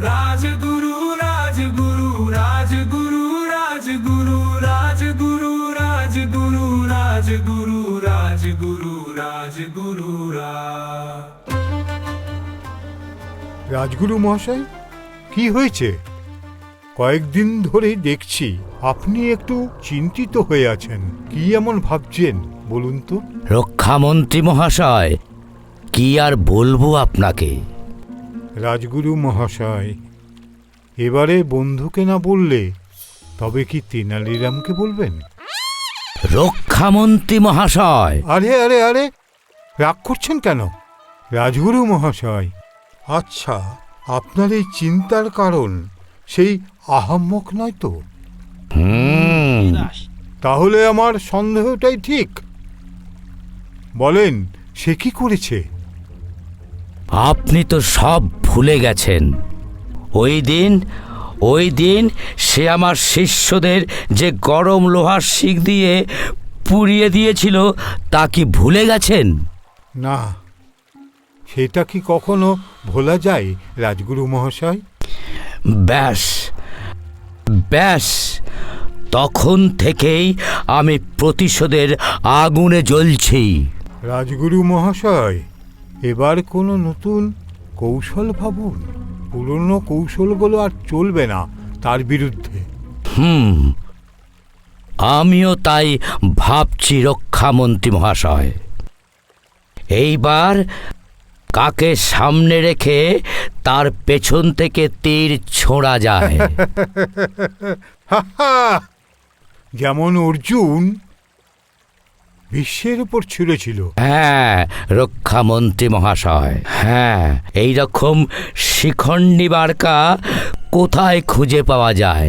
রাজগুরু রাজগুরু রাজগুরু রাজগুরু রাজগুরু রাজগুরু রাজগুরু রাজগুরু রাজগুরু রাজগুরু মহাশয় কি হয়েছে? কয়েকদিন ধরে দেখছি আপনি একটু চিন্তিত হয়ে আছেন। কি এমন ভাবছেন? বলুন তো। রক্ষামন্ত্রী মহাশয় কি আর বলব আপনাকে? রাজগুরু মহাশয় এবারে বন্ধুকে না বললে তবে কি তেনালিরামকে বলবেন? রক্ষামন্ত্রী মহাশয়। আরে আরে আরে রাগ করছেন কেন? রাজগুরু মহাশয় আচ্ছা আপনার এই চিন্তার কারণ সেই আহাম্মক নয় তো? হুম। তাহলে আমার সন্দেহটাই ঠিক। বলেন সে কি করেছে? আপনি তো সব ভুলে গেছেন। ওই দিন ওই দিন সে আমার শিষ্যদের যে গরম লোহার শিক দিয়ে পুড়িয়ে দিয়েছিল তা কি ভুলে গেছেন? না সেটা কি কখনো ভোলা যায় রাজগুরু মহাশয়? ব্যাস ব্যাস তখন থেকেই আমি প্রতিশোধের আগুনে জ্বলছি। রাজগুরু মহাশয় এবার কোনো নতুন কৌশল ভাবুন। পুরনো কৌশলগুলো আর চলবে না তার বিরুদ্ধে। হুম আমিও তাই ভাবছি রক্ষামন্ত্রী মহাশয়। এইবার কাকে সামনে রেখে তার পেছন থেকে তীর ছোঁড়া যায়! যেমন অর্জুন বিশ্বের উপর ছুঁড়েছিল। হ্যাঁ রক্ষামন্ত্রী মহাশয়। হ্যাঁ এই রকম শিখণ্ডী বার্কা কোথায় খুঁজে পাওয়া যায়?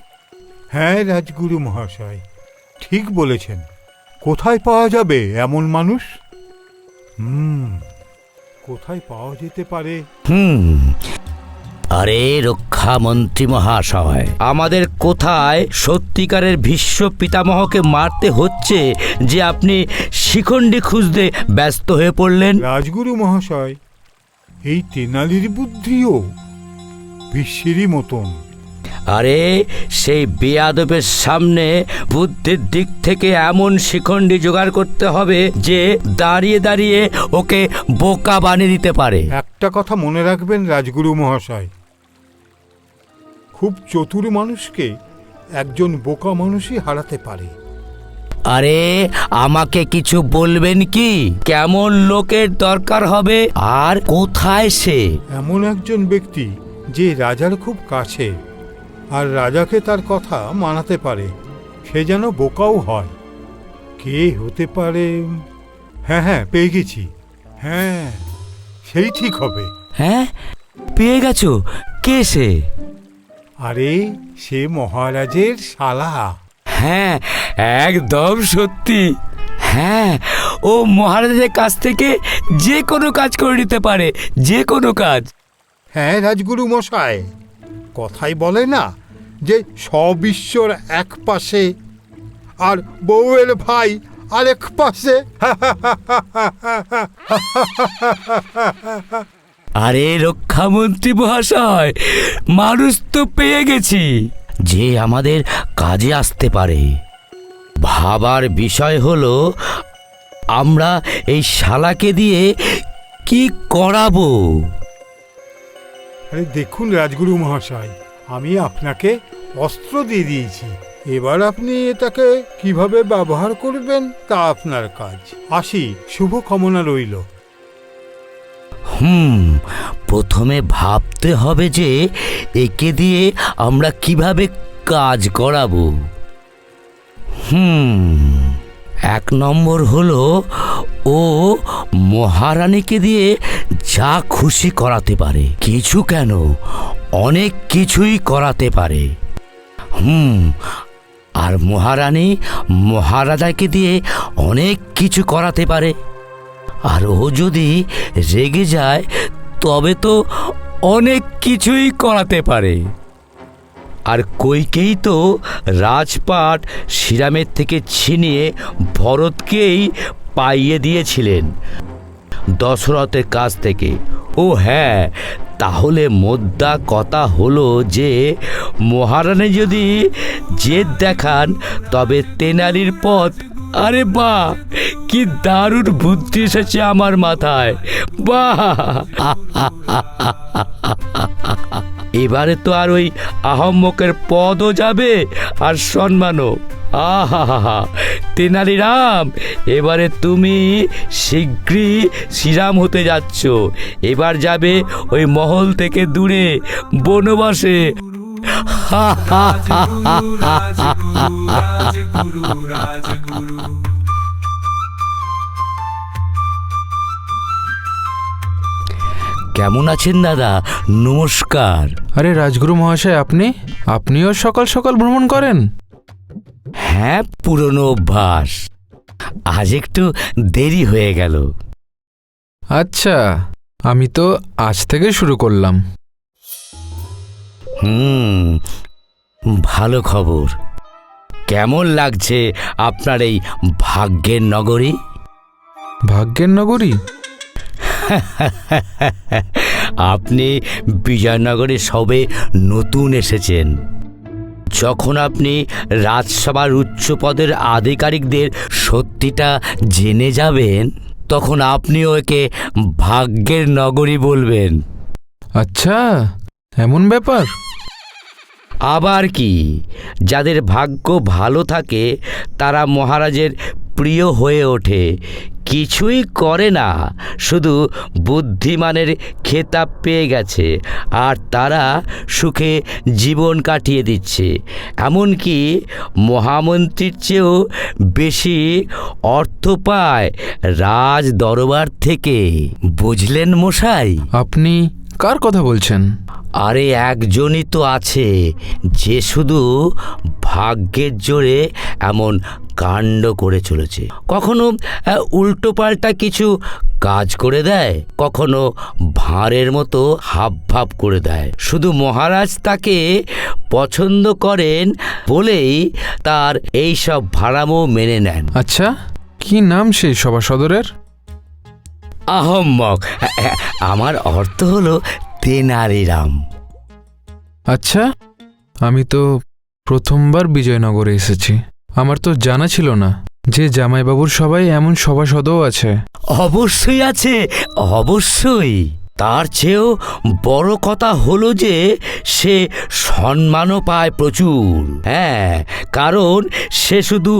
হ্যাঁ রাজগুরু মহাশয় ঠিক বলেছেন। কোথায় পাওয়া যাবে এমন মানুষ? হুম কোথায় পাওয়া যেতে পারে? হুম আরে রক্ষামন্ত্রী মহাশয় আমাদের কোথায় সত্যিকারের ভীষ্ম পিতামহকে মারতে হচ্ছে যে আপনি শিখণ্ডী খুঁজতে ব্যস্ত হয়ে পড়লেন? রাজগুরু মহাশয় এই তেনালির বুদ্ধিও বিশ্বেরই মতন। আরে সেই বেয়াদবের সামনে বুদ্ধির দিক থেকে এমন শিখণ্ডী জোগাড় করতে হবে যে দাঁড়িয়ে দাঁড়িয়ে ওকে বোকা বানিয়ে দিতে পারে। একটা কথা মনে রাখবেন রাজগুরু মহাশয় খুব চতুর মানুষকে একজন বোকা মানুষই হারাতে পারে। আরে আমাকে কিছু বলবেন কি? কেমন লোকের দরকার হবে? আর কোথায় সে? এমন একজন ব্যক্তি যে রাজার খুব কাছে আর রাজাকে তার কথা মানাতে পারে। সে যেন বোকাও হয়। কে হতে পারে? হ্যাঁ হ্যাঁ পেয়ে গেছি। হ্যাঁ সেই ঠিক হবে। হ্যাঁ? পেয়ে গেছো? কে সে? আরে সে মহারাজের শালা। হ্যাঁ একদম সত্যি। হ্যাঁ ও মহারাজের কাছ থেকে যে কোনো কাজ করে নিতে পারে যে কোনো কাজ। হ্যাঁ রাজগুরু মশাই কথাই বলে না যে সবিশ্বর এক পাশে আর বউয়ের ভাই আরেক পাশে। আরে রক্ষামন্ত্রী মহাশয়, মানুষ তো পেয়ে গেছি। যে আমাদের কাজে আসতে পারে। ভাবার বিষয় হলো, আমরা এই শালাকে দিয়ে কি করাবো? আরে দেখুন রাজগুরু মহাশয়, আমি আপনাকে অস্ত্র দিয়ে দিয়েছি। এবার আপনি এটাকে কীভাবে ব্যবহার করবেন তা আপনার কাজ। আসি, শুভ কামনা রইল। হুম, প্রথমে ভাবতে হবে যে একে দিয়ে আমরা কীভাবে কাজ করাবো। হুম, এক নম্বর হলো ও মহারানীকে দিয়ে যা খুশি করাতে পারে। কিছু কেন? অনেক কিছুই করাতে পারে। হুম, আর মহারানী মহারাজাকে দিয়ে অনেক কিছু করাতে পারে। আর ও যদি রেগে যায়, তবে তো অনেক কিছুই করাতে পারে। আর কইকেই তো রাজপাট শ্রীরামের থেকে ছিনিয়ে ভরতকেই পাইয়ে দিয়েছিলেন দশরথের কাছ থেকে। ও হ্যাঁ তাহলে মোদ্দা কথা হলো যে, মহারানী যদি জেদ দেখান, তবে তেনালির পথ আরে বাহ কি দারুণ বুদ্ধি এসেছে আমার মাথায়। বাহ এবারে তো আর ওই আহম্মকের পদও যাবে আর সম্মানও। আহা তেনালি রাম, এবারে তুমি শীঘ্রই শ্রীরাম হতে যাচ্ছ। এবার যাবে ওই মহল থেকে দূরে, বনবাসে। কেমন আছেন দাদা? নমস্কার। আরে রাজগুরু মহাশয় আপনি? আপনিও সকাল সকাল ভ্রমণ করেন? হ্যাঁ পুরনো অভ্যাস। আজ একটু দেরি হয়ে গেল। আচ্ছা আমি তো আজ থেকে শুরু করলাম। হুম ভালো খবর। কেমন লাগছে আপনার এই ভাগ্যের নগরী? ভাগ্যের নগরী? আপনি বিজয়নগরে সবে নতুন এসেছেন। যখন আপনি রাজসভার উচ্চ পদের আধিকারিকদের সত্যিটা জেনে যাবেন তখন আপনিও একে ভাগ্যের নগরী বলবেন। আচ্ছা এমন ব্যাপার? আবার কি? যাদের ভাগ্য ভালো থাকে, তারা মহারাজের প্রিয় হয়ে ওঠে। কিছুই করে না, শুধু বুদ্ধিমানের খেতাব পেয়ে গেছে, আর তারা সুখে জীবন কাটিয়ে দিচ্ছে। এমনকি মহামন্ত্রীর চেয়েও বেশি অর্থ পায় রাজ দরবার থেকে। বুঝলেন মশাই? আপনি কার কথা বলছেন? আরে একজনই তো আছে যে শুধু ভাগ্যের জোরে এমন কাণ্ড করে চলেছে। কখনো উল্টোপাল্টা কিছু কাজ করে দেয় কখনো ভাঁড়ের মতো হাব ভাব করে দেয়। শুধু মহারাজ তাকে পছন্দ করেন বলেই তার এই সব ভাড়ামো মেনে নেন। আচ্ছা কি নাম সেই সভাসদরের আহম্মক! আমার অর্থ হলো তেনারিরাম। আচ্ছা আমি তো প্রথমবার বিজয়নগরে এসেছি। আমার তো জানা ছিল না যে জামাইবাবুর সবাই এমন সভাসদও আছে। অবশ্যই আছে অবশ্যই। তার চেয়েও বড় কথা হলো যে সে সম্মানও পায় প্রচুর। হ্যাঁ কারণ সে শুধু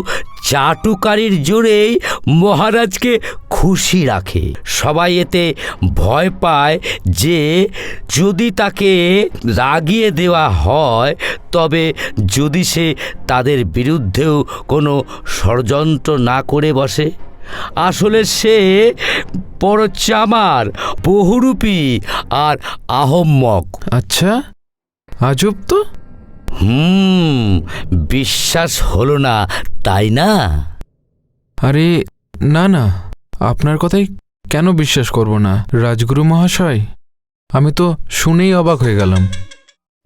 চাটুকারির জোরেই মহারাজকে খুশি রাখে। সবাই এতে ভয় পায় যে যদি তাকে রাগিয়ে দেওয়া হয়, তবে যদি সে তাদের বিরুদ্ধেও কোনো ষড়যন্ত্র না করে বসে। আসলে সে বড় চামার বহুরূপী আর আহম্মক। আচ্ছা আজব তো। হুম বিশ্বাস হলো না তাই না? আরে না না আপনার কথাই কেন বিশ্বাস করব না রাজগুরু মহাশয়? আমি তো শুনেই অবাক হয়ে গেলাম।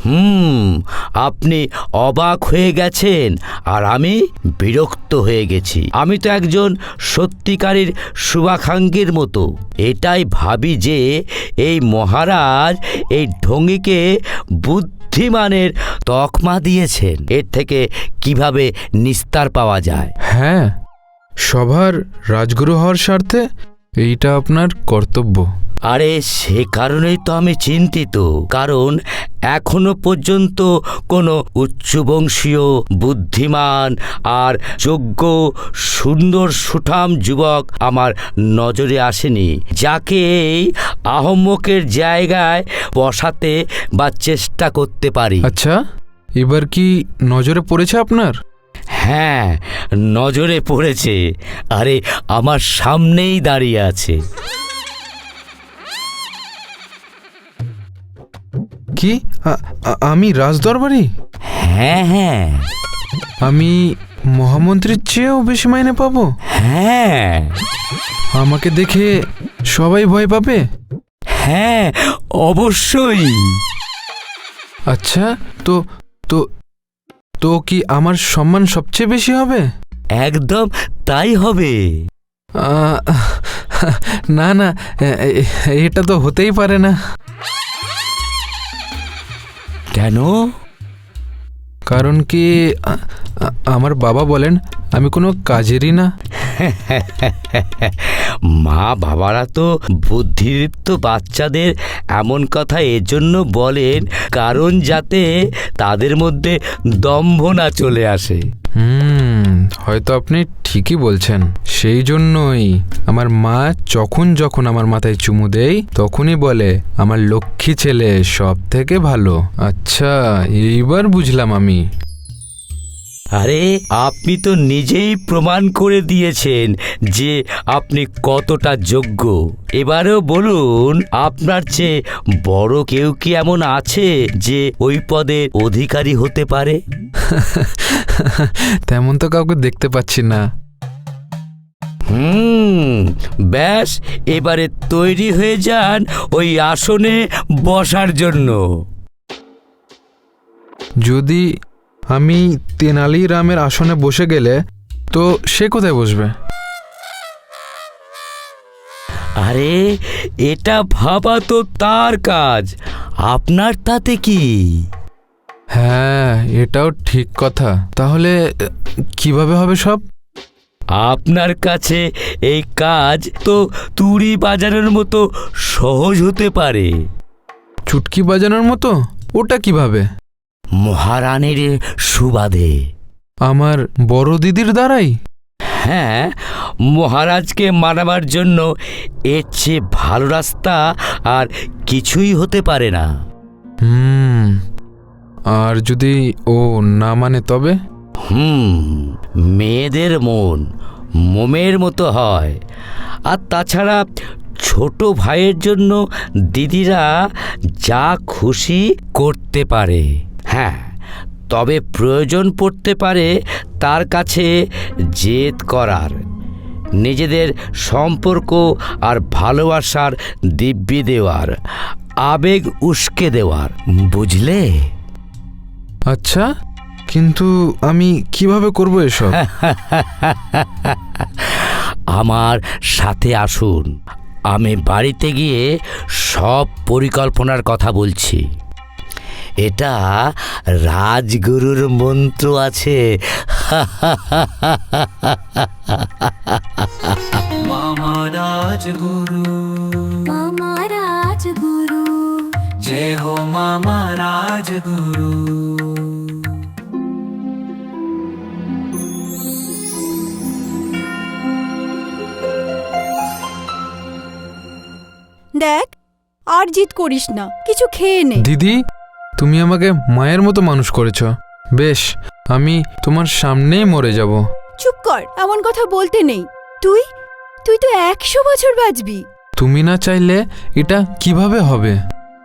হুম, আপনি অবাক হয়ে গেছেন আর আমি বিরক্ত হয়ে গেছি। আমি তো একজন সত্যিকারের শুভাকাঙ্ক্ষীর মতো। এটাই ভাবি যে এই মহারাজ এই ঢঙ্গিকে বুদ্ধিমানের তকমা দিয়েছেন। এর থেকে কীভাবে নিস্তার পাওয়া যায়? হ্যাঁ সবার রাজগুরু হওয়ার স্বার্থে এইটা আপনার কর্তব্য। আরে সে কারণেই তো আমি চিন্তিত। কারণ এখনও পর্যন্ত কোনো উচ্চবংশীয় বুদ্ধিমান আর যোগ্য সুন্দর সুঠাম যুবক আমার নজরে আসেনি যাকে এই আহম্মকের জায়গায় বসাতে বা চেষ্টা করতে পারি। আচ্ছা এবার কি নজরে পড়েছে আপনার? হ্যাঁ নজরে পড়েছে। আরে আমার সামনেই দাঁড়িয়ে আছে। কি? আমি রাজদরবারি? হ্যাঁ হ্যাঁ। আমি মহামন্ত্রীর চেয়েও বেশি মাইনে পাবো? হ্যাঁ। আমাকে দেখে সবাই ভয় পাবে? হ্যাঁ অবশ্যই। আচ্ছা তো তো তো কি আমার সম্মান সবচেয়ে বেশি হবে? একদম তাই হবে। আহ, না না এ- এ- এটা তো হতেই পারে না। কেন? কারণ কি আ- আ- আমার বাবা বলেন আমি কোনো কাজেরই না। মা বাবারা তো বুদ্ধিদীপ্ত বাচ্চাদের এমন কথা এজন্য বলেন, কারণ যাতে তাদের মধ্যে দম্ভ না চলে আসে। হুম, হয়তো আপনি ঠিকই বলছেন। সেই জন্যই আমার মা যখন যখন আমার মাথায় চুমু দেয়, তখনই বলে, আমার লক্ষ্মী ছেলে সব থেকে ভালো। আচ্ছা এইবার বুঝলাম আমি। আরে আপনি তো নিজেই প্রমাণ করে দিয়েছেন যে আপনি কতটা যোগ্য। এবারেও বলুন আপনার চেয়ে বড় কেউ কি এমন আছে যে ওই পদের অধিকারী হতে পারে? তেমন তো কাউকে দেখতে পাচ্ছি না। হুম ব্যাস এবারে তৈরি হয়ে যান ওই আসনে বসার জন্য। যদি আমি তেনালি রামের আসনে বসে গেলে তো সে কোথায় বসবে? আরে এটা ভাবা তো তার কাজ। আপনার তাতে কি? হ্যাঁ এটাও ঠিক কথা। তাহলে কীভাবে হবে সব? আপনার কাছে এই কাজ তো তুড়ি বাজানোর মতো সহজ হতে পারে। চুটকি বাজানোর মতো? ওটা কীভাবে? মহারানীর সুবাদে। আমার বড় দিদির দ্বারাই? হ্যাঁ মহারাজকে মানাবার জন্য এর চেয়ে ভালো রাস্তা আর কিছুই হতে পারে না। হুম আর যদি ও না মানে তবে? হুম মেয়েদের মন মোমের মতো হয়। আর তাছাড়া ছোট ভাইয়ের জন্য দিদিরা যা খুশি করতে পারে। হ্যাঁ তবে প্রয়োজন পড়তে পারে তার কাছে জেদ করার নিজেদের সম্পর্ক আর ভালোবাসার দিব্যি দেওয়ার আবেগ উস্কে দেওয়ার বুঝলে? আচ্ছা কিন্তু আমি কীভাবে করব এসব? আমার সাথে আসুন আমি বাড়িতে গিয়ে সব পরিকল্পনার কথা বলছি। এটা রাজগুরুর মন্ত্র আছে। মামা রাজগুরু। মামা রাজগুরু। জয় হো মামা রাজগুরু। দেখ আর জিত করিস না কিছু খেয়ে নে। দিদি? তুমি আমাকে মায়ের মতো মানুষ করেছ। বেশ আমি তোমার সামনেই মরে যাব। চুপ কর এমন কথা বলতে নেই। তুই তুই তো একশো বছর বাঁচবি। তুমি না চাইলে এটা কীভাবে হবে?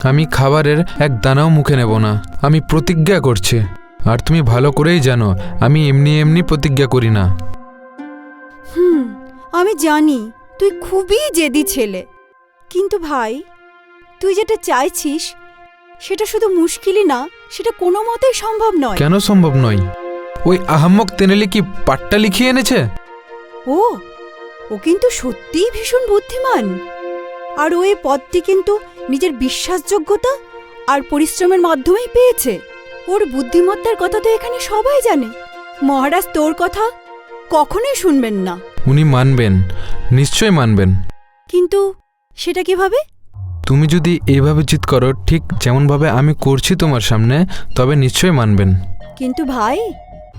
আমি খাবারের এক দানাও মুখে নেব না। আমি প্রতিজ্ঞা করছি। আর তুমি ভালো করেই জানো আমি এমনি এমনি প্রতিজ্ঞা করি না। হুম আমি জানি তুই খুবই জেদি ছেলে। কিন্তু ভাই তুই যেটা চাইছিস সেটা শুধু মুশকিলই না সেটা কোনো মতেই সম্ভব নয়। কেন সম্ভব নয়? ওই আহাম্মক তেনেলি কি পাট্টা লিখিয়ে এনেছে? ও ও কিন্তু সত্যিই ভীষণ বুদ্ধিমান। আর ও এই পদটি কিন্তু নিজের বিশ্বাসযোগ্যতা আর পরিশ্রমের মাধ্যমেই পেয়েছে। ওর বুদ্ধিমত্তার কথা তো এখানে সবাই জানে। মহারাজ তোর কথা কখনোই শুনবেন না। উনি মানবেন নিশ্চয় মানবেন। কিন্তু সেটা কীভাবে? তুমি যদি এইভাবে জিত করো ঠিক যেমনভাবে আমি করছি তোমার সামনে তবে নিশ্চয়ই মানবেন। কিন্তু ভাই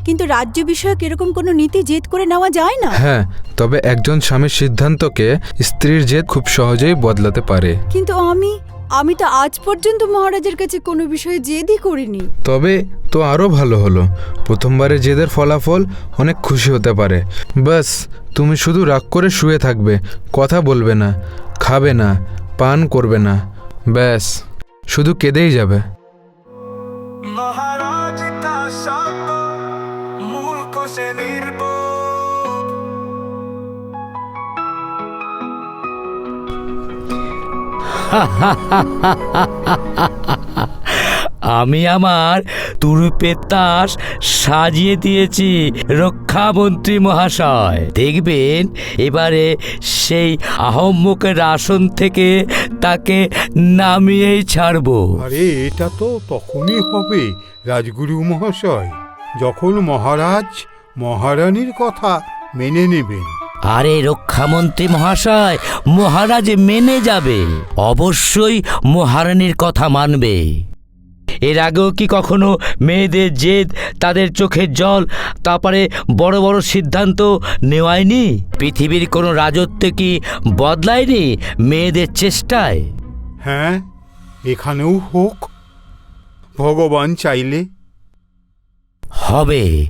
কিন্তু রাজ্য বিষয়ক এরকম কোনো নীতি জেদ করে নেওয়া যায় না? হ্যাঁ তবে একজন স্বামীর সিদ্ধান্তকে স্ত্রীর জেদ খুব সহজেই বদলাতে পারে। কিন্তু আমি আমি তো আজ পর্যন্ত মহারাজের কাছে কোনো বিষয়ে জেদই করিনি। তবে তো আরও ভালো হলো। প্রথমবারে জেদের ফলাফল অনেক খুশি হতে পারে। বাস তুমি শুধু রাগ করে শুয়ে থাকবে কথা বলবে না খাবে না। পান করবে না। ব্যাস শুধু কেঁদেই যাবে। আমি আমার তুরুপের তাস সাজিয়ে দিয়েছি রক্ষামন্ত্রী মহাশয়। দেখবেন এবারে সেই আহম্মকের আসন থেকে তাকে নামিয়েই ছাড়বো। আরে এটা তো তখনই হবে রাজগুরু মহাশয় যখন মহারাজ মহারানীর কথা মেনে নেবেন। আরে রক্ষামন্ত্রী মহাশয় মহারাজ মেনে যাবে। অবশ্যই মহারানীর কথা মানবে। এর আগেও কি কখনো মেয়েদের জেদ তাদের চোখের জল তারপরে বড় বড় সিদ্ধান্ত নেওয়ায়নি? পৃথিবীর কোনো রাজত্ব কি বদলায়নি মেয়েদের চেষ্টায়? হ্যাঁ এখানেও হোক। ভগবান চাইলে। হবে।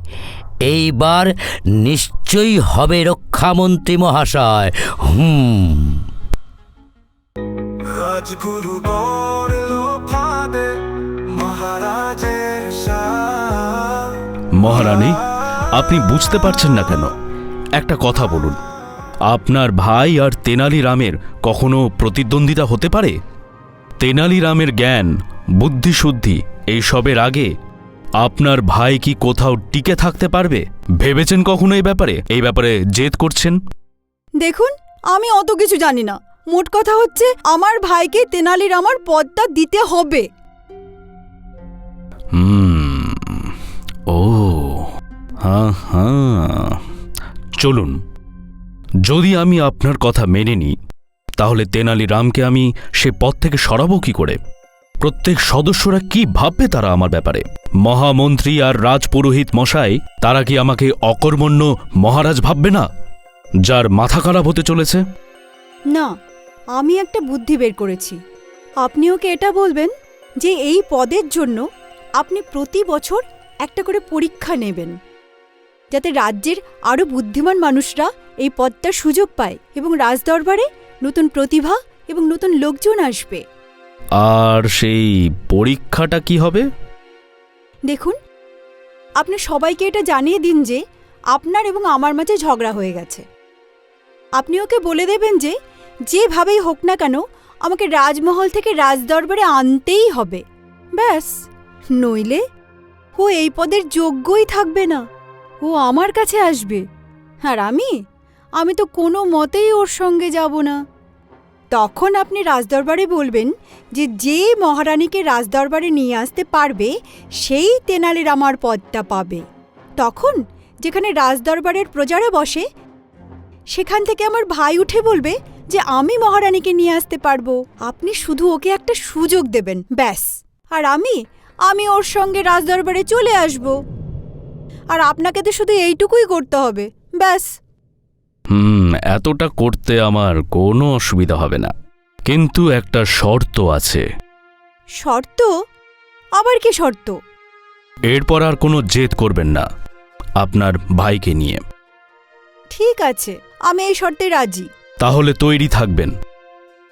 এইবার নিশ্চয়ই হবে রক্ষামন্ত্রী মহাশয়। হুম। রাজগুরু মহারানী আপনি বুঝতে পারছেন না কেন? একটা কথা বলুন। আপনার ভাই আর তেনালি রামের কখনো প্রতিদ্বন্দ্বিতা হতে পারে? তেনালি রামের জ্ঞান বুদ্ধিশুদ্ধি এইসবের আগে আপনার ভাই কি কোথাও টিকে থাকতে পারবে? ভেবেছেন কখনো এই ব্যাপারে? এই ব্যাপারে জেদ করছেন? দেখুন আমি অত কিছু জানি না। মোট কথা হচ্ছে আমার ভাইকে তেনালির আমার পদটা দিতে হবে। হুম ও হ্যাঁ হ্যাঁ। চলুন, যদি আমি আপনার কথা মেনে নিই, তাহলে তেনালি রামকে আমি সে পদ থেকে সরাবো কি করে? প্রত্যেক সদস্যরা কি ভাববে তারা আমার ব্যাপারে? মহামন্ত্রী আর রাজপুরোহিত মশাই, তারা কি আমাকে অকর্মণ্য মহারাজ ভাববে না? যার মাথা খারাপ হতে চলেছে? না, আমি একটা বুদ্ধি বের করেছি। আপনি ওকে এটা বলবেন যে এই পদের জন্য আপনি প্রতি বছর একটা করে পরীক্ষা নেবেন। যাতে রাজ্যের আরও বুদ্ধিমান মানুষরা এই পদটার সুযোগ পায় এবং রাজদরবারে নতুন প্রতিভা এবং নতুন লোকজন আসবে। আর সেই পরীক্ষাটা কি হবে? দেখুন আপনি সবাইকে এটা জানিয়ে দিন যে আপনার এবং আমার মাঝে ঝগড়া হয়ে গেছে। আপনি ওকে বলে দেবেন যে যেভাবেই হোক না কেন আমাকে রাজমহল থেকে রাজদরবারে আনতেই হবে। ব্যাস নইলে ও এই পদের যোগ্যই থাকবে না। ও আমার কাছে আসবে। আর আমি? আমি তো কোনো মতেই ওর সঙ্গে যাব না। তখন আপনি রাজদরবারে বলবেন যে যে মহারানীকে রাজদরবারে নিয়ে আসতে পারবে, সেই তেনালির আমার পদটা পাবে। তখন যেখানে রাজদরবারের প্রজারা বসে, সেখান থেকে আমার ভাই উঠে বলবে যে আমি মহারানীকে নিয়ে আসতে পারব। আপনি শুধু ওকে একটা সুযোগ দেবেন, ব্যাস। আর আমি আমি ওর সঙ্গে রাজদরবারে চলে আসব। আর আপনাকে তো শুধু এইটুকুই করতে হবে ব্যাস। হুম এতটা করতে আমার কোনো অসুবিধা হবে না। কিন্তু একটা শর্ত আছে। শর্ত? আবার কি শর্ত? এরপর আর কোনো জেদ করবেন না আপনার ভাইকে নিয়ে। ঠিক আছে আমি এই শর্তে রাজি। তাহলে তৈরি থাকবেন।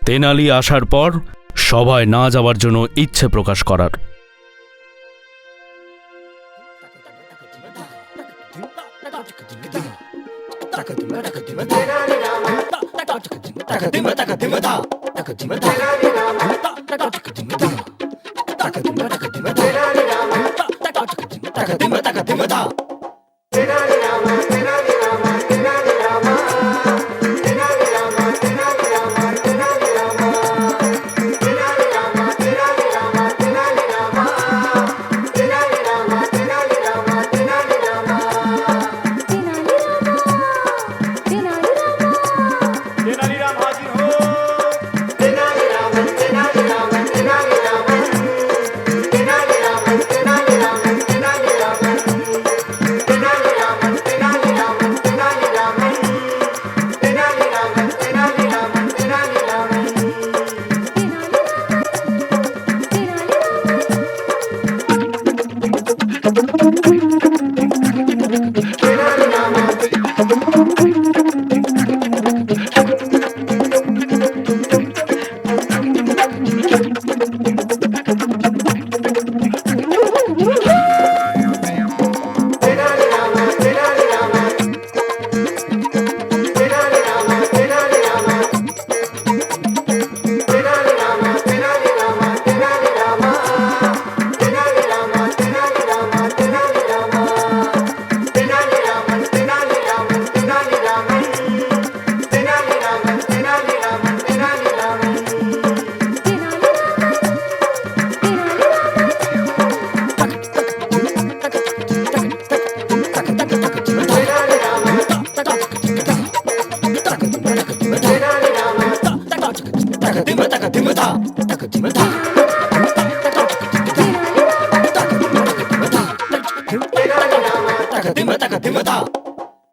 তেনালি আসার পর সভায় না যাওয়ার জন্য ইচ্ছে প্রকাশ করার। తక దిమత తక దిమత